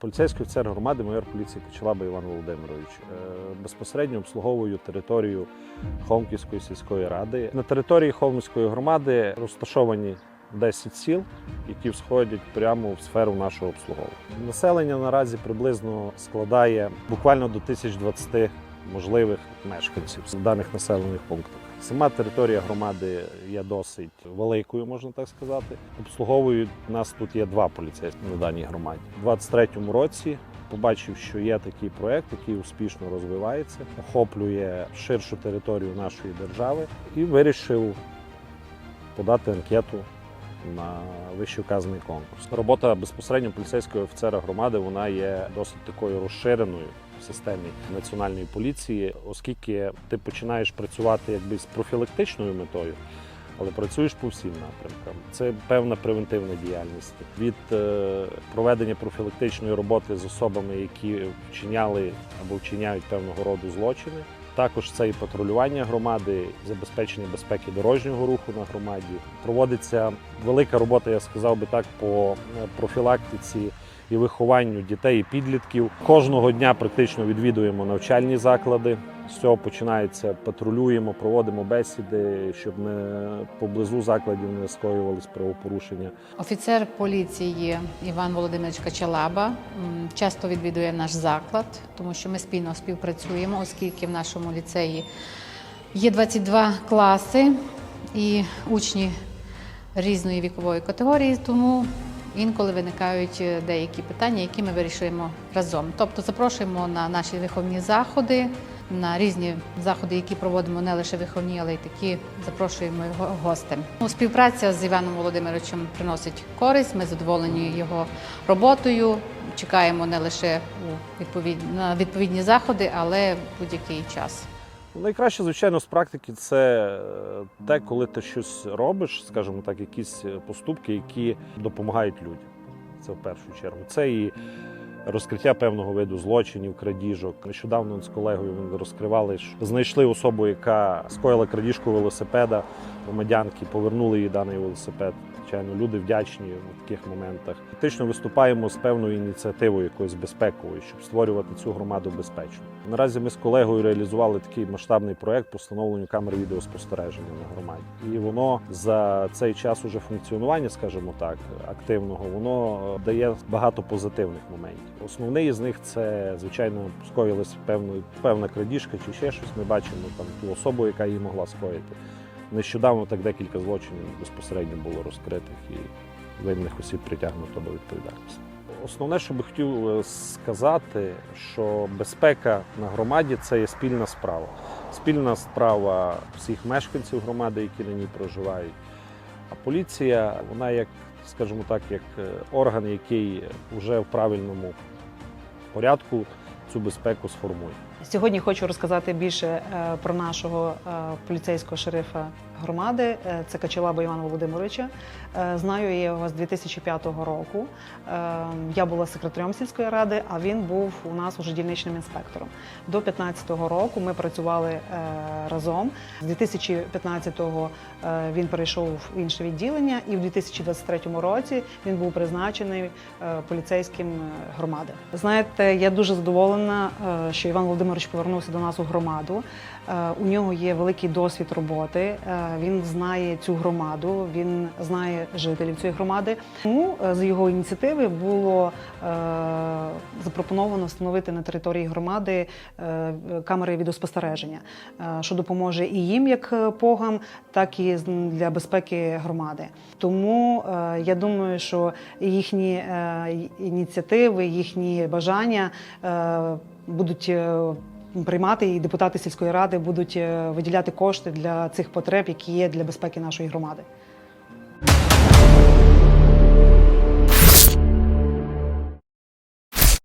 Поліцейський офіцер громади, майор поліції Кочелаба Іван Володимирович. Е, Безпосередньо обслуговую територію Холмківської сільської ради. На території Холмської громади розташовані 10 сіл, які всходять прямо в сферу нашого обслуговування. Населення наразі приблизно складає буквально до 1020 можливих мешканців в даних населених пунктах. Сама територія громади є досить великою, можна так сказати. Обслуговують нас тут є два поліцейські на даній громаді. У 23-му році побачив, що є такий проект, який успішно розвивається, охоплює ширшу територію нашої держави, і вирішив подати анкету на вищевказаний конкурс. Робота безпосередньо поліцейського офіцера громади вона є досить такою розширеною в системі національної поліції, оскільки ти починаєш працювати якби з профілактичною метою. Але працюєш по всім напрямкам. Це певна превентивна діяльність від е, проведення профілактичної роботи з особами, які вчиняли або вчиняють певного роду злочини. Також це і патрулювання громади, забезпечення безпеки дорожнього руху на громаді. Проводиться велика робота, я сказав би так, по е, профілактиці і вихованню дітей і підлітків. Кожного дня практично відвідуємо навчальні заклади. З цього починається патрулюємо, проводимо бесіди, щоб не поблизу закладів не скоювались правопорушення. Офіцер поліції Іван Володимирович Качалаба часто відвідує наш заклад, тому що ми спільно співпрацюємо, оскільки в нашому ліцеї є 22 класи і учні різної вікової категорії, тому інколи виникають е, деякі питання, які ми вирішуємо разом. Тобто запрошуємо на наші виховні заходи, на різні заходи, які проводимо не лише виховні, але й такі запрошуємо його гостем. Ну, Співпраця з Іваном Володимировичем приносить користь. Ми задоволені його роботою. Чекаємо не лише у відповідні заходи, але будь-який час. Найкраще, звичайно, з практики це е, те, коли ти щось робиш, скажімо так, якісь поступки, які допомагають людям. Це в першу чергу. Це і розкриття певного виду злочинів, крадіжок. Нещодавно з колегою розкривали, що знайшли особу, яка скоїла крадіжку велосипеда громадянки, повернули їй даний велосипед. Звичайно, люди вдячні в таких моментах. Фактично виступаємо з певною ініціативою якоюсь безпековою, щоб створювати цю громаду безпечно. Наразі ми з колегою реалізували такий масштабний проект по встановленню камер відеоспостереження на громаді. І воно за цей час уже функціонування, скажімо так, активного, воно дає багато позитивних моментів. Основний із них це, звичайно, скоїлась певна, певна крадіжка чи ще щось. Ми бачимо там ту особу, яка її могла скоїти. Нещодавно так декілька злочинів безпосередньо було розкритих і винних осіб притягнуто до відповідальності. Основне, що би хотів е, сказати, що безпека на громаді це є спільна справа. Спільна справа всіх мешканців громади, які на ній проживають. А поліція, вона як, скажімо так, як е, орган, який вже в правильному порядку цю безпеку сформує. Сьогодні хочу розказати більше е, про нашого е, поліцейського шерифа громади. Е, Це Качалаба Івана Володимировича. Знаю я його з 2005 року. Я була секретарем сільської ради, а він був у нас уже дільничним інспектором. До 2015 року ми працювали разом. З 2015-го е, він перейшов в інше відділення, і в 2023 році він був призначений поліцейським громади. Знаєте, я дуже задоволена, що Іван Володимирович повернувся до нас у громаду. Е, У нього є великий досвід роботи. е, Він знає цю громаду, він знає жителів цієї громади. Тому е, з його ініціативи було запропоновано встановити на території громади камери відеоспостереження, що допоможе і їм як погам, так і для безпеки громади. Тому я думаю, що їхні ініціативи, їхні бажання будуть. е, Приймати і депутати сільської ради будуть е, виділяти кошти для цих потреб, які є для безпеки нашої громади.